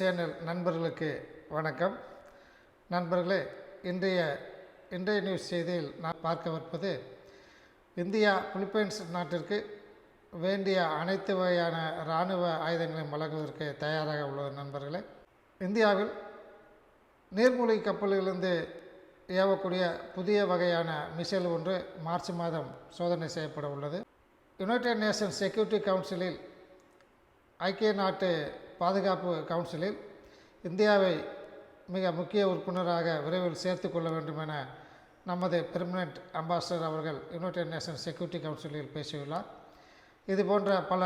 Channel நண்பர்களுக்கு வணக்கம். நண்பர்களே இன்றைய இன்றைய நியூஸ் செய்தியில் நான் பார்க்கவிருப்பது இந்தியா பிலிப்பைன்ஸ் நாட்டிற்கு வேண்டிய அனைத்து வகையான இராணுவ ஆயுதங்களையும் வழங்குவதற்கு தயாராக உள்ளது நண்பர்களே. இந்தியாவில் நீர்மூழ்கி கப்பலிலிருந்து ஏவக்கூடிய புதிய வகையான மிசைல் ஒன்று மார்ச் மாதம் சோதனை செய்யப்பட உள்ளது. யுனைடெட் நேஷன்ஸ் செக்யூரிட்டி கவுன்சிலில் ஐக்கிய நாட்டு பாதுகாப்பு கவுன்சிலில் இந்தியாவை மிக முக்கிய உறுப்பினராக விரைவில் சேர்த்து கொள்ள வேண்டும் என நமது பெர்மனன்ட் அம்பாசடர் அவர்கள் யுனைடெட் நேஷன் செக்யூரிட்டி கவுன்சிலில் பேசியுள்ளார். இது போன்ற பல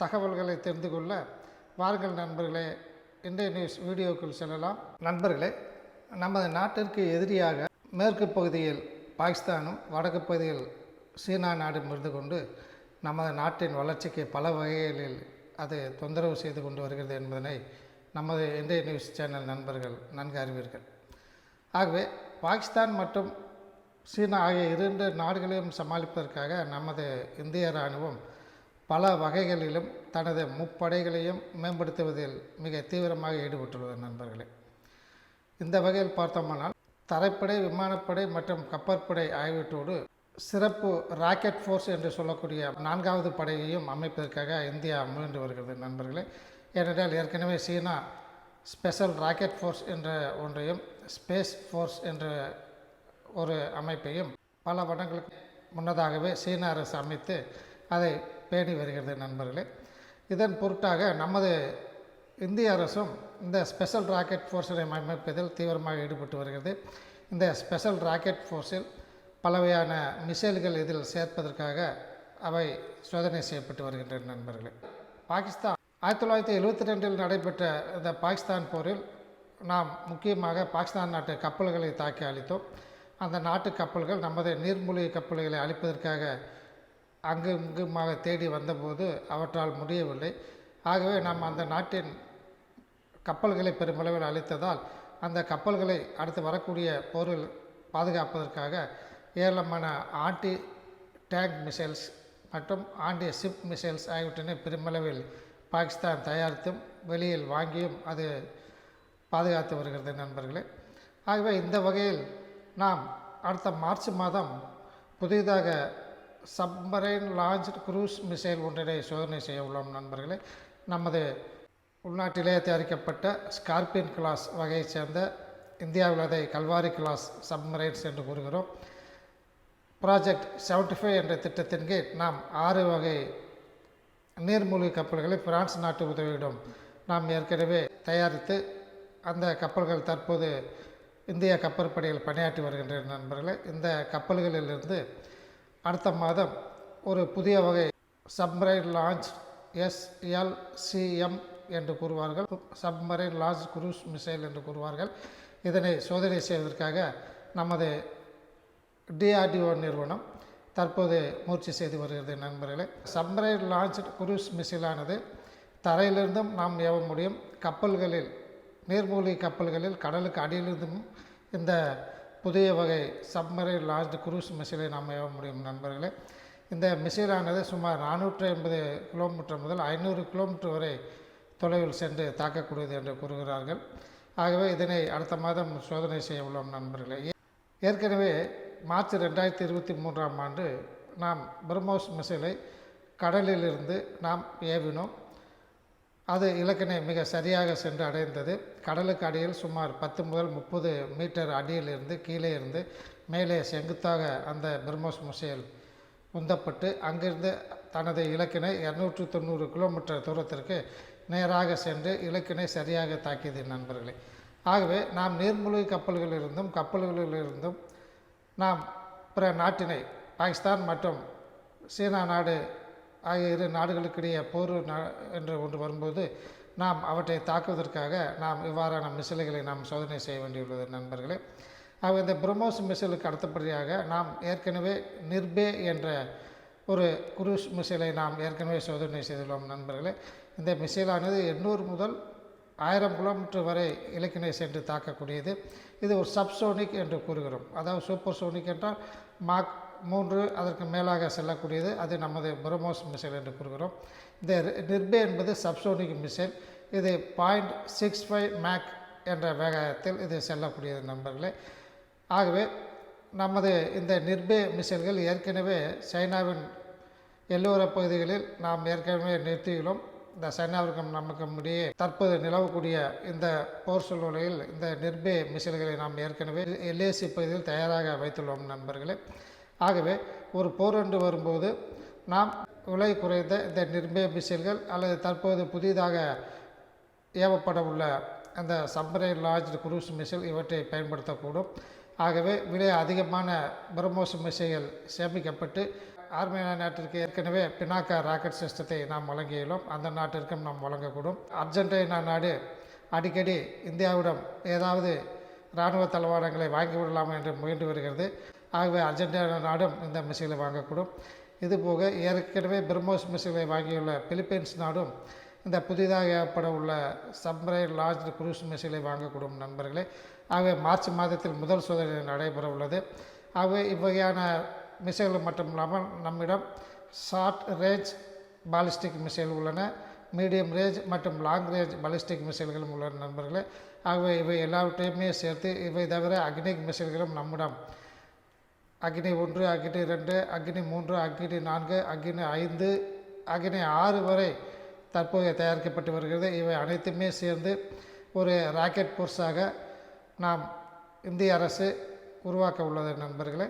தகவல்களை தெரிந்து கொள்ள வாருங்கள் நண்பர்களே. இன்றைய நியூஸ் வீடியோக்குள் செல்லலாம். நண்பர்களே நமது நாட்டிற்கு எதிரியாக மேற்கு பகுதியில் பாகிஸ்தானும் வடக்கு பகுதியில் சீனா நாடும் இருந்து கொண்டு நமது நாட்டின் வளர்ச்சிக்கு பல வகைகளில் அது தொந்தரவு செய்து கொண்டு வருகிறது என்பதனை நமது இந்திய நியூஸ் சேனல் நண்பர்கள் நன்கு அறிவீர்கள். ஆகவே பாகிஸ்தான் மற்றும் சீனா ஆகிய இரண்டு நாடுகளையும் சமாளிப்பதற்காக நமது இந்திய இராணுவம் பல வகைகளிலும் தனது முப்படைகளையும் மேம்படுத்துவதில் மிக தீவிரமாக ஈடுபட்டுள்ளது நண்பர்களே. இந்த வகையில் பார்த்தோமானால் தரைப்படை விமானப்படை மற்றும் கப்பற்படை ஆகியவற்றோடு சிறப்பு ராக்கெட் ஃபோர்ஸ் என்று சொல்லக்கூடிய நான்காவது படையையும் அமைப்பதற்காக இந்தியா முயன்று வருகிறது நண்பர்களே. ஏனென்றால் ஏற்கனவே சீனா ஸ்பெஷல் ராக்கெட் ஃபோர்ஸ் என்ற ஒன்றையும் ஸ்பேஸ் ஃபோர்ஸ் என்ற ஒரு அமைப்பையும் பல வருடங்களுக்கு முன்னதாகவே சீன அரசு அமைத்து அதை பேணி வருகிறது நண்பர்களே. இதன் பொருட்டாக நமது இந்திய அரசும் இந்த ஸ்பெஷல் ராக்கெட் ஃபோர்ஸினை அமைப்பதில் தீவிரமாக ஈடுபட்டு வருகிறது. இந்த ஸ்பெஷல் ராக்கெட் ஃபோர்ஸில் பலவையான மிசைல்கள் இதில் சேர்ப்பதற்காக அவை சோதனை செய்யப்பட்டு வருகின்றன நண்பர்களே. பாகிஸ்தான் ஆயிரத்தி தொள்ளாயிரத்தி எழுபத்தி ரெண்டில் நடைபெற்ற இந்த பாகிஸ்தான் போரில் நாம் முக்கியமாக பாகிஸ்தான் நாட்டு கப்பல்களை தாக்கி அளித்தோம் அந்த நாட்டு கப்பல்கள் நமது நீர்மூழ்கி கப்பல்களை அழிப்பதற்காக அங்கு இங்குமாக தேடி வந்தபோது அவற்றால் முடியவில்லை. ஆகவே நாம் அந்த நாட்டின் கப்பல்களை பெருமளவில் அழித்ததால் அந்த கப்பல்களை அடுத்து வரக்கூடிய போரில் பாதுகாப்பதற்காக ஏராளமான ஆண்டி டேங்க் மிசைல்ஸ் மற்றும் ஆண்டி ஷிப் மிசைல்ஸ் ஆகியவற்றினை பெருமளவில் பாகிஸ்தான் தயாரித்தும் வெளியில் வாங்கியும் அது பாதுகாத்து வருகிறது நண்பர்களே. ஆகவே இந்த வகையில் நாம் அடுத்த மார்ச் மாதம் புதிதாக சப்மரைன் லான்ச் குரூஸ் மிசைல் ஒன்றினை சோதனை செய்ய உள்ளோம் நண்பர்களே. நமது உள்நாட்டிலே தயாரிக்கப்பட்ட ஸ்கார்பியன் கிளாஸ் வகையைச் சேர்ந்த இந்தியாவில் அதை கல்வாரி கிளாஸ் சப்மரைன்ஸ் என்று கூறுகிறோம். ப்ராஜெக்ட் செவன்டி ஃபைவ் என்ற திட்டத்தின் கீழ் நாம் ஆறு வகை நீர்மூழ்கி கப்பல்களை பிரான்ஸ் நாட்டு உதவியிடம் நாம் ஏற்கனவே தயாரித்து அந்த கப்பல்கள் தற்போது இந்திய கப்பற்படையில் பணியாற்றி வருகின்ற நண்பர்களே இந்த கப்பல்களிலிருந்து அடுத்த மாதம் ஒரு புதிய வகை சப்மரைன் லான்ச் எஸ்எல்சிஎம் என்று கூறுவார்கள். சப்மரைன் லான்ச் குரூஸ் மிசைல் என்று கூறுவார்கள். இதனை சோதனை செய்வதற்காக நமது டிஆர்டிஓ நிறுவனம் தற்போது முயற்சி செய்து வருகிறது நண்பர்களே. சப்மரைன் லான்ச் குரூஸ் மிசிலானது தரையிலிருந்தும் நாம் ஏவ முடியும். கப்பல்களில் நீர்மூழ்கி கப்பல்களில் கடலுக்கு அடியிலிருந்தும் இந்த புதிய வகை சப்மரைன் லான்ச் குரூஸ் மிசிலை நாம் ஏவ முடியும் நண்பர்களே. இந்த மிசைலானது சுமார் நானூற்றி ஐம்பது கிலோமீட்டர் முதல் ஐநூறு கிலோமீட்டர் வரை தொலைவில் சென்று தாக்கக்கூடியது என்று கூறுகிறார்கள். ஆகவே இதனை அடுத்த மாதம் சோதனை செய்ய உள்ளோம் நண்பர்களே. ஏற்கனவே மார்ச் ரெண்டாயிரத்தி இருபத்தி மூன்றாம் ஆண்டு நாம் பிரம்மோஸ் மிசைலை கடலிலிருந்து நாம் ஏவினோம். அது இலக்கினை மிக சரியாக சென்று அடைந்தது. கடலுக்கு அடியில் சுமார் பத்து முதல் முப்பது மீட்டர் அடியிலிருந்து கீழே இருந்து மேலே செங்குத்தாக அந்த பிரம்மோஸ் மிசைல் உந்தப்பட்டு அங்கிருந்து தனது இலக்கினை இரநூற்றி தொண்ணூறு கிலோமீட்டர் தூரத்திற்கு நேராக சென்று இலக்கினை சரியாக தாக்கியது நண்பர்களே. ஆகவே நாம் நீர்மூழ்கி கப்பல்களிலிருந்தும் கப்பல்களிலிருந்தும் நாம் பிற நாட்டினை பாகிஸ்தான் மற்றும் சீனா நாடு ஆகிய இரு நாடுகளுக்கிடையே போர் என்று ஒன்று வரும்போது நாம் அவற்றை தாக்குவதற்காக நாம் இவ்வாறான மிசில்களை நாம் சோதனை செய்ய வேண்டியுள்ளது நண்பர்களே. ஆக இந்த பிரம்மோஸ் மிசைலுக்கு அடுத்தபடியாக நாம் ஏற்கனவே நிர்பே என்ற ஒரு குரூஸ் மிசைலை நாம் ஏற்கனவே சோதனை செய்துள்ளோம் நண்பர்களே. இந்த மிசைலானது எண்ணூறு முதல் ஆயிரம் கிலோமீட்டர் வரை இலக்கினை சென்று தாக்கக்கூடியது. இது ஒரு சப்சோனிக் என்று கூறுகிறோம். அதாவது சூப்பர் சோனிக் என்றால் மாக் மூன்று அதற்கு மேலாக செல்லக்கூடியது. அது நமது பிரம்மோஸ் மிசைல் என்று கூறுகிறோம். இந்த நிர்பே என்பது சப்சோனிக் மிசைல் இது பாயிண்ட் சிக்ஸ் ஃபைவ் மேக் என்ற வேகத்தில் இது செல்லக்கூடியது நண்பர்களே. ஆகவே நமது இந்த நிர்பே மிசைல்கள் ஏற்கனவே சைனாவின் எல்லோர பகுதிகளில் நாம் ஏற்கனவே நிறுத்தியுள்ளோம். இந்த சைனாவிற்கும் நமக்கும் இடையே தற்போது நிலவக்கூடிய இந்த போர் சூழ்நிலையில் இந்த நிர்பே மிசைல்களை நாம் ஏற்கனவே எல்ஏசி பகுதியில் தயாராக வைத்துள்ளோம் நண்பர்களே. ஆகவே ஒரு போர் என்று வரும்போது நாம் விலை குறைந்த இந்த நிர்பே மிசைல்கள் அல்லது தற்போது புதிதாக ஏவப்பட உள்ள அந்த சம்பரை லார்ஜ் குரூஸ் மிசைல் இவற்றை பயன்படுத்தக்கூடும். ஆகவே விலை அதிகமான பிரம்மோஸ் மிசைகள் சேமிக்கப்பட்டு ஆர்மேனியா நாட்டிற்கு ஏற்கனவே பினாக்கா ராக்கெட் சிஸ்டத்தை நாம் வழங்கியுள்ளோம். அந்த நாட்டிற்கும் நாம் வழங்கக்கூடும். அர்ஜென்டினா நாடு அடிக்கடி இந்தியாவிடம் ஏதாவது இராணுவ தளவாடங்களை வாங்கிவிடலாம் என்று முயன்று வருகிறது. ஆகவே அர்ஜென்டினா நாடும் இந்த மிசைலை வாங்கக்கூடும். இதுபோக ஏற்கனவே பிரம்மோஸ் மிசைலை வாங்கியுள்ள பிலிப்பைன்ஸ் நாடும் இந்த புதிதாக ஏற்பட உள்ள சப்மரைன் லார்ஜ் குரூஸ் மிசைலை வாங்கக்கூடும் நண்பர்களே. ஆகவே மார்ச் மாதத்தில் முதல் சோதனை நடைபெற உள்ளது ஆகவே இவ்வகையான மிசைல்கள் மட்டும் இல்லாமல் நம்மிடம் ஷார்ட் ரேஞ்ச் பாலிஸ்டிக் மிசைல் உள்ளன மீடியம் ரேஞ்ச் மற்றும் லாங் ரேஞ்ச் பாலிஸ்டிக் மிசைல்களும் உள்ளன நண்பர்களே. ஆகவே இவை எல்லாவற்றையுமே சேர்த்து இவை தவிர அக்னிக் மிசைல்களும் நம்மிடம். அக்னி ஒன்று அக்னி ரெண்டு அக்னி மூன்று அக்னி நான்கு அக்னி ஐந்து அக்னி ஆறு வரை தற்போது தயாரிக்கப்பட்டு வருகிறது. இவை அனைத்துமே சேர்ந்து ஒரு ராக்கெட் போர்ஸாக நாம் இந்திய அரசு உருவாக்க உள்ளது நண்பர்களே.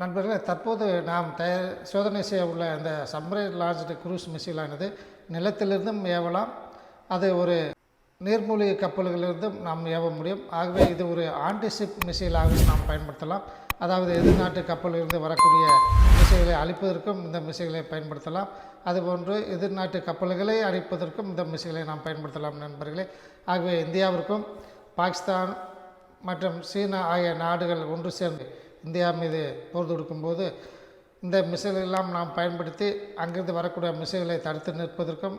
நண்பர்களே தற்போது நாம் தயார் சோதனை செய்ய உள்ள இந்த சப்மரைன் லான்ச்டு குரூஸ் மிசைலானது நிலத்திலிருந்தும் ஏவலாம். அது ஒரு நீர்மூழ்கி கப்பல்களிலிருந்தும் நாம் ஏவ முடியும். ஆகவே இது ஒரு ஆன்டிசிப் மிசைலாகவும் நாம் பயன்படுத்தலாம். அதாவது எதிர்நாட்டு கப்பலிலிருந்து வரக்கூடிய மிசைகளை அழிப்பதற்கும் இந்த மிசைகளை பயன்படுத்தலாம். அதுபோன்று எதிர்நாட்டு கப்பல்களை அழிப்பதற்கும் இந்த மிசைகளை நாம் பயன்படுத்தலாம் நண்பர்களே. ஆகவே இந்தியாவிற்கும் பாகிஸ்தான் மற்றும் சீனா ஆகிய நாடுகள் ஒன்று சேர்ந்து இந்தியா மீது போர் தொடுக்கும்போது இந்த மிசைலெல்லாம் நாம் பயன்படுத்தி அங்கிருந்து வரக்கூடிய மிசைல்களை தடுத்து நிற்பதற்கும்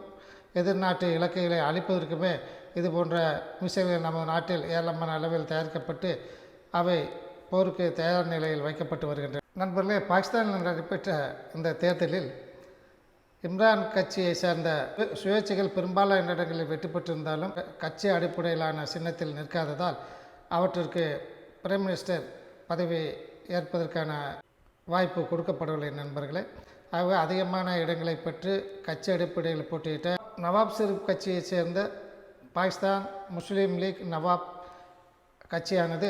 எதிர்நாட்டு இலக்கைகளை அழிப்பதற்குமே இது போன்ற மிசைல்கள் நமது நாட்டில் ஏராளமான அளவில் தயாரிக்கப்பட்டு அவை போருக்கு தயார் நிலையில் வைக்கப்பட்டு வருகின்றன. நண்பர்களே பாகிஸ்தானில் நடைபெற்ற இந்த தேர்தலில் இம்ரான் கட்சியை சேர்ந்த சுயேட்சைகள் பெரும்பாலான இடங்களில் வெற்றி பெற்றிருந்தாலும் கட்சி அடிப்படையிலான சின்னத்தில் நிற்காததால் அவற்றிற்கு பிரைம் மினிஸ்டர் பதவி ஏற்பதற்கான வாய்ப்பு கொடுக்கப்படவில்லை நண்பர்களே. ஆகவே அதிகமான இடங்களை பெற்று கட்சி அடிப்படையில் போட்டியிட்ட நவாப் ஷெரீப் கட்சியைச் சேர்ந்த பாகிஸ்தான் முஸ்லீம் லீக் நவாப் கட்சியானது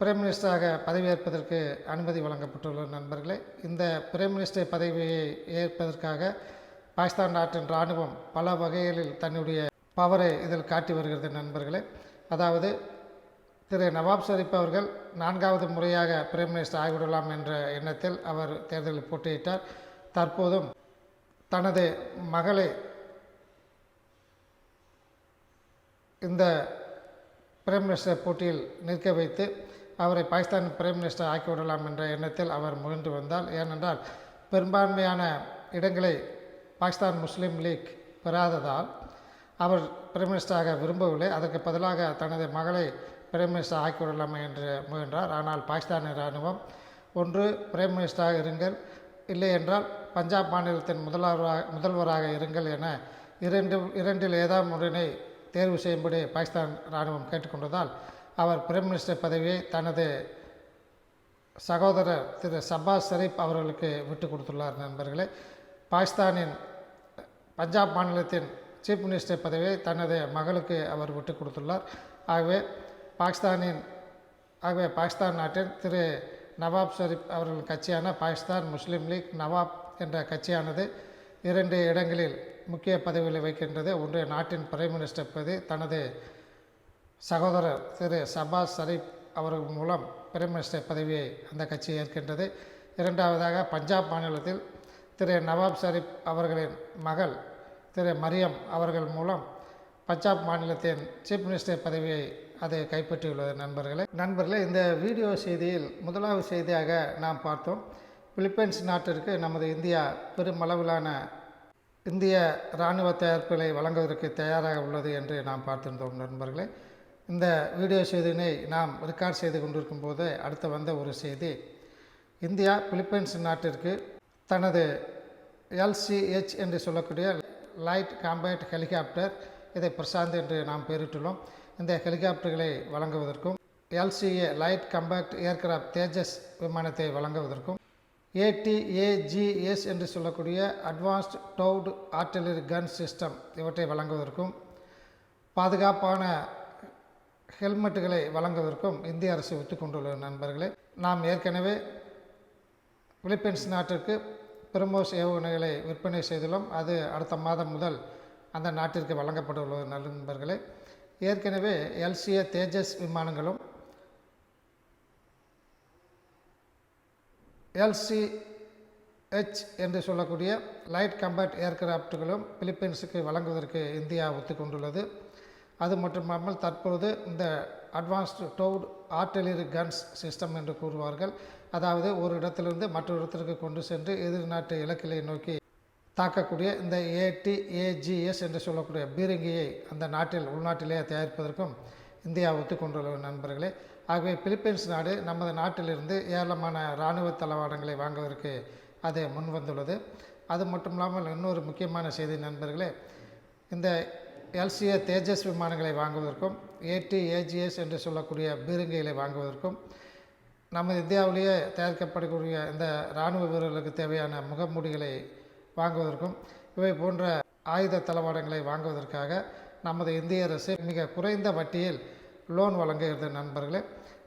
பிரைம் மினிஸ்டராக பதவியேற்பதற்கு அனுமதி வழங்கப்பட்டுள்ள நண்பர்களே. இந்த பிரைம் மினிஸ்டர் பதவியை ஏற்பதற்காக பாகிஸ்தான் நாட்டின் இராணுவம் பல வகைகளில் தன்னுடைய பவரை இதில் காட்டி வருகிறது நண்பர்களே. அதாவது திரு நவாப் ஷெரீப் அவர்கள் நான்காவது முறையாக பிரைம் மினிஸ்டர் ஆகிவிடலாம் என்ற எண்ணத்தில் அவர் தேர்தலில் போட்டியிட்டார். தற்போதும் தனது மகளை இந்த பிரைம் மினிஸ்டர் போட்டியில் நிற்க வைத்து அவரை பாகிஸ்தான் பிரைம் மினிஸ்டர் ஆக்கிவிடலாம் என்ற எண்ணத்தில் அவர் முயன்று வந்தால் ஏனென்றால் பெரும்பான்மையான இடங்களை பாகிஸ்தான் முஸ்லீம் லீக் பெறாததால் அவர் பிரைம் மினிஸ்டராக விரும்பவில்லை. அதற்கு பதிலாக தனது மகளை பிரைம் மினிஸ்டர் ஆக்கிவிடலாமே என்று முயன்றார். ஆனால் பாகிஸ்தான் இராணுவம் ஒன்று பிரைம் மினிஸ்டராக இருங்கள். இல்லை என்றால் பஞ்சாப் மாநிலத்தின் முதல்வராக முதல்வராக இருங்கள் என இரண்டு இரண்டில் ஏதாவது ஒன்றினை தேர்வு செய்யும்படி பாகிஸ்தான் இராணுவம் கேட்டுக்கொண்டதால் அவர் பிரைம் மினிஸ்டர் பதவியை தனது சகோதரர் திரு சபாஸ் ஷரீப் அவர்களுக்கு விட்டு கொடுத்துள்ளார். நண்பர்களே பாகிஸ்தானின் பஞ்சாப் மாநிலத்தின் சீஃப் மினிஸ்டர் பதவியை தனது மகளுக்கு அவர் விட்டு கொடுத்துள்ளார். ஆகவே பாகிஸ்தானின் ஆகவே பாகிஸ்தான் நாட்டின் திரு நவாப் ஷரீப் அவர்கள் கட்சியான பாகிஸ்தான் முஸ்லீம் லீக் நவாப் என்ற கட்சியானது இரண்டு இடங்களில் முக்கிய பதவிகளை வைக்கின்றது ஒன்று நாட்டின் பிரைம் மினிஸ்டர் பதவி தனது சகோதரர் திரு சபாஸ் ஷரீப் அவர்கள் மூலம் பிரைம் மினிஸ்டர் பதவியை அந்த கட்சி ஏற்கின்றது. இரண்டாவதாக பஞ்சாப் மாநிலத்தில் திரு நவாப் ஷரீப் அவர்களின் மகள் திரு மரியம் அவர்கள் மூலம் பஞ்சாப் மாநிலத்தின் சீஃப் மினிஸ்டர் பதவியை அதை கைப்பற்றியுள்ளது நண்பர்களே. நண்பர்களே இந்த வீடியோ செய்தியில் முதலாவது செய்தியாக நாம் பார்த்தோம். பிலிப்பைன்ஸ் நாட்டிற்கு நமது இந்தியா பெருமளவிலான இந்திய இராணுவ தயாரிப்புகளை வழங்குவதற்கு தயாராக உள்ளது என்று நாம் பார்த்திருந்தோம் நண்பர்களே. இந்த வீடியோ செய்தியினை நாம் ரெக்கார்ட் செய்து கொண்டிருக்கும் போது அடுத்து வந்த ஒரு செய்தி. இந்தியா பிலிப்பைன்ஸ் நாட்டிற்கு தனது எல்சிஹெச் என்று சொல்லக்கூடிய லைட் காம்பேட் ஹெலிகாப்டர் இதை பிரசாந்த் என்று நாம் பெயரிட்டுள்ளோம். இந்த ஹெலிகாப்டர்களை வழங்குவதற்கும் LCA light compact aircraft Tejas விமானத்தை வழங்குவதற்கும் ஏடிஏஜிஎஸ் என்று சொல்லக்கூடிய advanced towed artillery gun system இவற்றை வழங்குவதற்கும் பாதுகாப்பான ஹெல்மெட்டுகளை வழங்குவதற்கும் இந்திய அரசு ஒத்துக்கொண்டுள்ள நண்பர்களே. நாம் ஏற்கனவே பிலிப்பைன்ஸ் நாட்டிற்கு பிரமோஸ் ஏவுகணைகளை விற்பனை செய்துள்ளோம். அது அடுத்த மாதம் முதல் அந்த நாட்டிற்கு வழங்கப்பட்டுள்ளது நண்பர்களே. ஏற்கனவே எல்சிஏ தேஜஸ் விமானங்களும் எல்சிஹெச் என்று சொல்லக்கூடிய லைட் கம்பேட் ஏர்கிராஃப்ட்களும் பிலிப்பைன்ஸுக்கு வழங்குவதற்கு இந்தியா ஒத்துக்கொண்டுள்ளது. அது மட்டுமல்லாமல் தற்போது இந்த advanced towed artillery guns system என்று கூறுவார்கள். அதாவது ஒரு இடத்திலிருந்து மற்றொரு இடத்திற்கு கொண்டு சென்று எதிர்நாட்டு இலக்கிலை நோக்கி தாக்கக்கூடிய இந்த ஏடி ஏஜிஎஸ் என்று சொல்லக்கூடிய பீரங்கியை அந்த நாட்டில் உள்நாட்டிலேயே தயாரிப்பதற்கும் இந்தியா ஒத்துக்கொண்டுள்ள நண்பர்களே. ஆகவே பிலிப்பைன்ஸ் நாடு நமது நாட்டிலிருந்து ஏராளமான இராணுவ தளவாடங்களை வாங்குவதற்கு அது முன்வந்துள்ளது. அது மட்டும் இல்லாமல் இன்னொரு முக்கியமான செய்தி நண்பர்களே இந்த எல்சிஏ தேஜஸ் விமானங்களை வாங்குவதற்கும் ஏடி ஏஜிஎஸ் என்று சொல்லக்கூடிய பீரங்கிகளை வாங்குவதற்கும் நமது இந்தியாவிலேயே தயாரிக்கப்படக்கூடிய இந்த இராணுவ வீரர்களுக்கு தேவையான முகமூடிகளை வாங்குவதற்கும் இவை போன்ற ஆயுத தளவாடங்களை வாங்குவதற்காக நமது இந்திய அரசு மிக குறைந்த வட்டியில் லோன் வழங்குகிறது நண்பர்களே.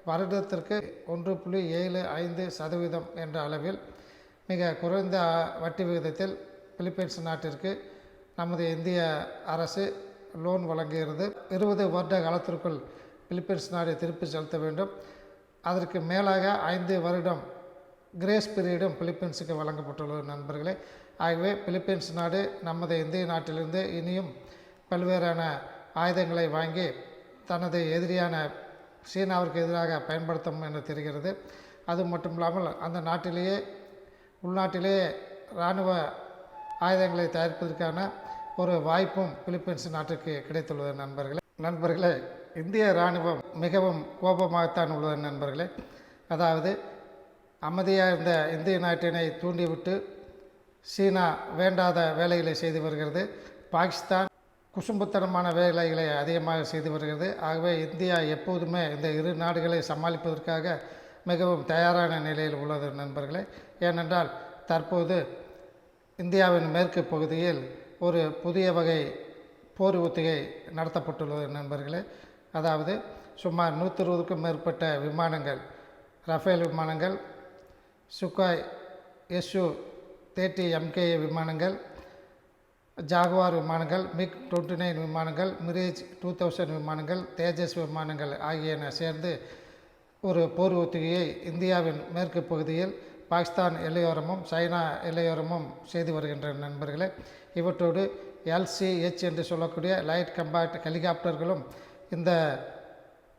வருடத்திற்கு ஒன்று புள்ளி ஏழு ஐந்து சதவீதம் என்ற அளவில் மிக குறைந்த வட்டி விகிதத்தில் பிலிப்பைன்ஸ் நாட்டிற்கு நமது இந்திய அரசு லோன் வழங்குகிறது. இருபது வருட காலத்திற்குள் பிலிப்பைன்ஸ் நாடு திருப்பி செலுத்த வேண்டும். அதற்கு மேலாக ஐந்து வருடம் கிரேஸ் பீரியடும் பிலிப்பைன்ஸுக்கு வழங்கப்பட்டுள்ளது நண்பர்களே. ஆகவே பிலிப்பீன்ஸ் நாடு நமது இந்திய நாட்டிலிருந்து இனியும் பல்வேறான ஆயுதங்களை வாங்கி தனது எதிரியான சீனாவிற்கு எதிராக பயன்படுத்தும் என தெரிகிறது. அது மட்டும் இல்லாமல் அந்த நாட்டிலேயே உள்நாட்டிலேயே இராணுவ ஆயுதங்களை தயாரிப்பதற்கான ஒரு வாய்ப்பும் பிலிப்பீன்ஸ் நாட்டுக்கு கிடைத்துள்ளது நண்பர்களே. நண்பர்களே இந்திய இராணுவம் மிகவும் கோபமாகத்தான் உள்ளது நண்பர்களே. அதாவது அமைதியாக இருந்த இந்திய நாட்டினை தூண்டிவிட்டு சீனா வேண்டாத வேலைகளை செய்து வருகிறது. பாகிஸ்தான் குசும்புத்தனமான வேலைகளை அதிகமாக செய்து வருகிறது. ஆகவே இந்தியா எப்போதுமே இந்த இரு நாடுகளை சமாளிப்பதற்காக மிகவும் தயாரான நிலையில் உள்ளது நண்பர்களே. ஏனென்றால் தற்போது இந்தியாவின் மேற்கு பகுதியில் ஒரு புதிய வகை போர் ஒத்திகை நடத்தப்பட்டுள்ளது நண்பர்களே. அதாவது சுமார் நூற்றி இருபதுக்கும் மேற்பட்ட விமானங்கள் ரஃபேல் விமானங்கள் சுக்காய் எஸ்யூ தேர்ட்டி எம்கே விமானங்கள் ஜாகுவார் விமானங்கள் மிக் டுவெண்ட்டி நைன் விமானங்கள் மிரேஜ் டூ தௌசண்ட் விமானங்கள் தேஜஸ் விமானங்கள் ஆகியன சேர்ந்து ஒரு போர் ஒத்திகையை இந்தியாவின் மேற்கு பகுதியில் பாகிஸ்தான் எல்லையோரமும் சைனா எல்லையோரமும் செய்து வருகின்ற நண்பர்களே. இவற்றோடு எல்சிஹெச் என்று சொல்லக்கூடிய லைட் கம்பாக்ட் ஹெலிகாப்டர்களும் இந்த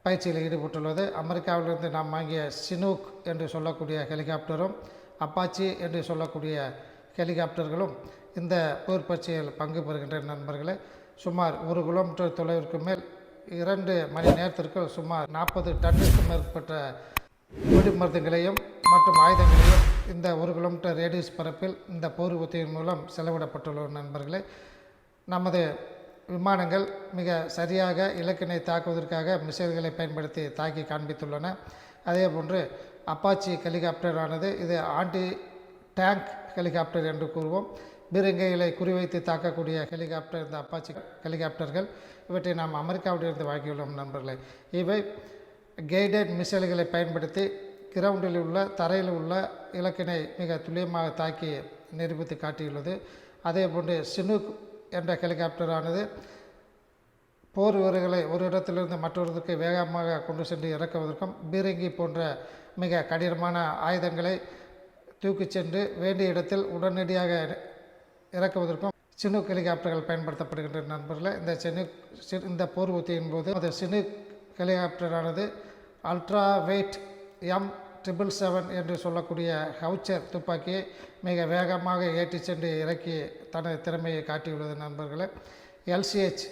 பயிற்சியில் ஈடுபட்டுள்ளது. அமெரிக்காவிலிருந்து நாம் வாங்கிய சினூக் என்று சொல்லக்கூடிய ஹெலிகாப்டரும் அப்பாச்சி என்று சொல்லக்கூடிய ஹெலிகாப்டர்களும் இந்த போர் பயிற்சியில் பங்கு பெறுகின்ற நண்பர்களே சுமார் ஒரு கிலோமீட்டர் தொலைவிற்கு மேல் இரண்டு மணி நேரத்திற்குள் சுமார் நாற்பது டன்னுக்கும் மேற்பட்ட வெடிமருந்துகளையும் மற்றும் ஆயுதங்களையும் இந்த ஒரு கிலோமீட்டர் ரேடியஸ் பரப்பில் இந்த போர் உத்தியின் மூலம் செலவிடப்பட்டுள்ள நண்பர்களே. நமது விமானங்கள் மிக சரியாக இலக்கினை தாக்குவதற்காக மிசைல்களை பயன்படுத்தி தாக்கி காண்பித்துள்ளன. அதே போன்று அப்பாச்சி ஹெலிகாப்டரானது இது ஆண்டி டேங்க் ஹெலிகாப்டர் என்று கூறுவோம். பீரங்கிகளை குறிவைத்து தாக்கக்கூடிய ஹெலிகாப்டர் இந்த அப்பாச்சி ஹெலிகாப்டர்கள் இவற்றை நாம் அமெரிக்காவிலிருந்து வாங்கியுள்ளோம் நண்பர்களே. இவை கைடட் மிசைல்களை பயன்படுத்தி கிரவுண்டில் உள்ள தரையில் உள்ள இலக்கினை மிக துல்லியமாக தாக்கி நிரூபித்து காட்டியுள்ளது. அதே போன்று சினுக் என்ற ஹெலிகாப்டரானது போர் வீரர்களை ஒரு இடத்திலிருந்து மற்றொருவருக்கு வேகமாக கொண்டு சென்று இறக்குவதற்கும் பீரங்கி போன்ற மிக கடினமான ஆயுதங்களை தூக்கிச் சென்று வேண்டிய இடத்தில் உடனடியாக இறக்குவதற்கும் சினுக் ஹெலிகாப்டர்கள் பயன்படுத்தப்படுகின்ற நண்பர்களே இந்த சினுக் சி- இந்த போர் உத்தியின் போது அந்த Chinook ஹெலிகாப்டரானது ultra weight M triple seven என்று சொல்லக்கூடிய ஹவுச்சர் துப்பாக்கியை மிக வேகமாக ஏற்றிச் சென்று இறக்கி தனது திறமையை காட்டியுள்ளது நண்பர்களே. எல்சிஹெச்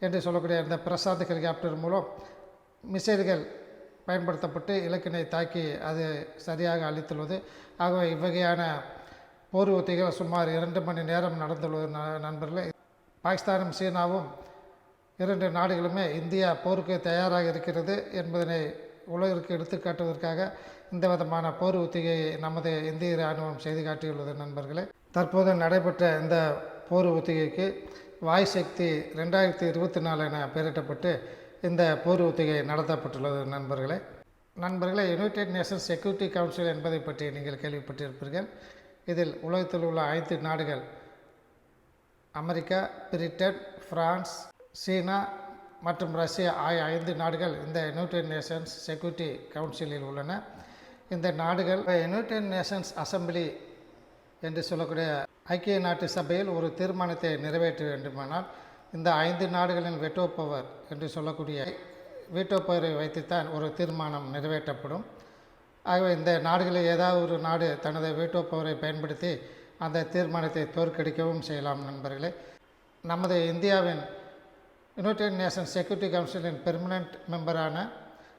என்று சொல்லக்கூடிய இந்த பிரசாந்த் ஹெலிகாப்டர் மூலம் மிசைல்கள் பயன்படுத்தப்பட்டு இலக்கினை தாக்கி அது சரியாக அளித்துள்ளது. ஆகவே இவ்வகையான போர் ஒத்திகள் சுமார் இரண்டு மணி நேரம் நடந்துள்ளது ந- நண்பர்களே. பாகிஸ்தானும் சீனாவும் இரண்டு நாடுகளுமே இந்தியா போருக்கு தயாராக இருக்கிறது என்பதனை உலகிற்கு எடுத்துக்காட்டுவதற்காக இந்த விதமான போர் ஒத்திகையை நமது இந்திய இராணுவம் செய்து காட்டியுள்ளது நண்பர்களே. தற்போது நடைபெற்ற இந்த போர் ஒத்திகைக்கு வாய் சக்தி ரெண்டாயிரத்தி இருபத்தி நாலு என பெயரிட்டப்பட்டு இந்த போர் ஒத்திகை நடத்தப்பட்டுள்ளது நண்பர்களே. நண்பர்களே யுனைடெட் நேஷன்ஸ் செக்யூரிட்டி கவுன்சில் என்பதை பற்றி நீங்கள் கேள்விப்பட்டிருப்பீர்கள். இதில் உலகத்தில் உள்ள ஐந்து நாடுகள் அமெரிக்கா பிரிட்டன் பிரான்ஸ் சீனா மற்றும் ரஷ்யா ஆகிய ஐந்து நாடுகள் இந்த யுனைடெட் நேஷன்ஸ் செக்யூரிட்டி கவுன்சிலில் உள்ளன. இந்த நாடுகள் யுனைடெட் நேஷன்ஸ் அசம்பிளி என்று சொல்லக்கூடிய ஐக்கிய நாட்டு சபையில் ஒரு தீர்மானத்தை நிறைவேற்ற வேண்டுமானால் இந்த ஐந்து நாடுகளின் வெட்டோ பவர் என்று சொல்லக்கூடிய வீட்டோ பவரை வைத்துத்தான் ஒரு தீர்மானம் நிறைவேற்றப்படும். ஆகவே இந்த நாடுகளில் ஏதாவது ஒரு நாடு தனது வீட்டோ பவரை பயன்படுத்தி அந்த தீர்மானத்தை தோற்கடிக்கவும் செய்யலாம் நண்பர்களே. நமது இந்தியாவின் யுனைடெட் நேஷன்ஸ் செக்யூரிட்டி கவுன்சிலின் பெர்மனன்ட் மெம்பரான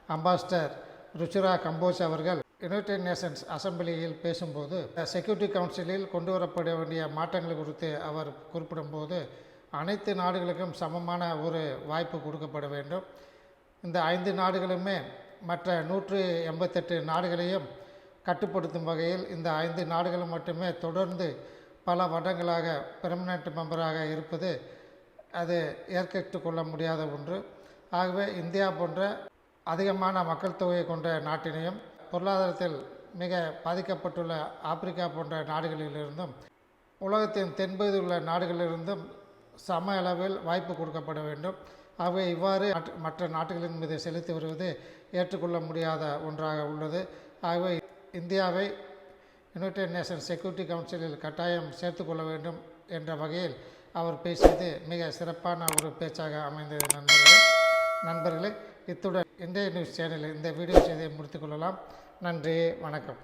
அம்பாஸ்டர் ருச்சிரா கம்போஸ் அவர்கள் யுனைடெட் நேஷன்ஸ் அசம்பிளியில் பேசும்போது செக்யூரிட்டி கவுன்சிலில் கொண்டு வரப்பட வேண்டிய மாற்றங்கள் குறித்து அவர் குறிப்பிடும்போது அனைத்து நாடுகளுக்கும் சமமான ஒரு வாய்ப்பு கொடுக்கப்பட வேண்டும். இந்த ஐந்து நாடுகளுமே மற்ற நூற்று எண்பத்தெட்டு நாடுகளையும் கட்டுப்படுத்தும் வகையில் இந்த ஐந்து நாடுகளும் மட்டுமே தொடர்ந்து பல வருடங்களாக பெர்மனண்ட் மெம்பராக இருப்பது அது ஏற்கட்டு கொள்ள முடியாத ஒன்று. ஆகவே இந்தியா போன்ற அதிகமான மக்கள் தொகையை கொண்ட நாட்டினையும் பொருளாதாரத்தில் மிக பாதிக்கப்பட்டுள்ள ஆப்பிரிக்கா போன்ற நாடுகளிலிருந்தும் உலகத்தின் தென்பகுதியில் உள்ள நாடுகளிலிருந்தும் சம அளவில் வாய்ப்பு கொடுக்கப்பட வேண்டும். ஆகவே இவ்வாறு மற்ற நாடுகளின் மீது செலுத்தி வருவது ஏற்றுக்கொள்ள முடியாத ஒன்றாக உள்ளது. ஆகவே இந்தியாவை யுனைடெட் நேஷன் செக்யூரிட்டி கவுன்சிலில் கட்டாயம் சேர்த்துக்கொள்ள வேண்டும் என்ற வகையில் அவர் பேசியது மிக சிறப்பான ஒரு பேச்சாக அமைந்தது நண்பர்களே. நண்பர்களே இத்துடன் இந்திய நியூஸ் சேனலில் இந்த வீடியோ செய்தியை முடித்துக்கொள்ளலாம் நன்றி வணக்கம்.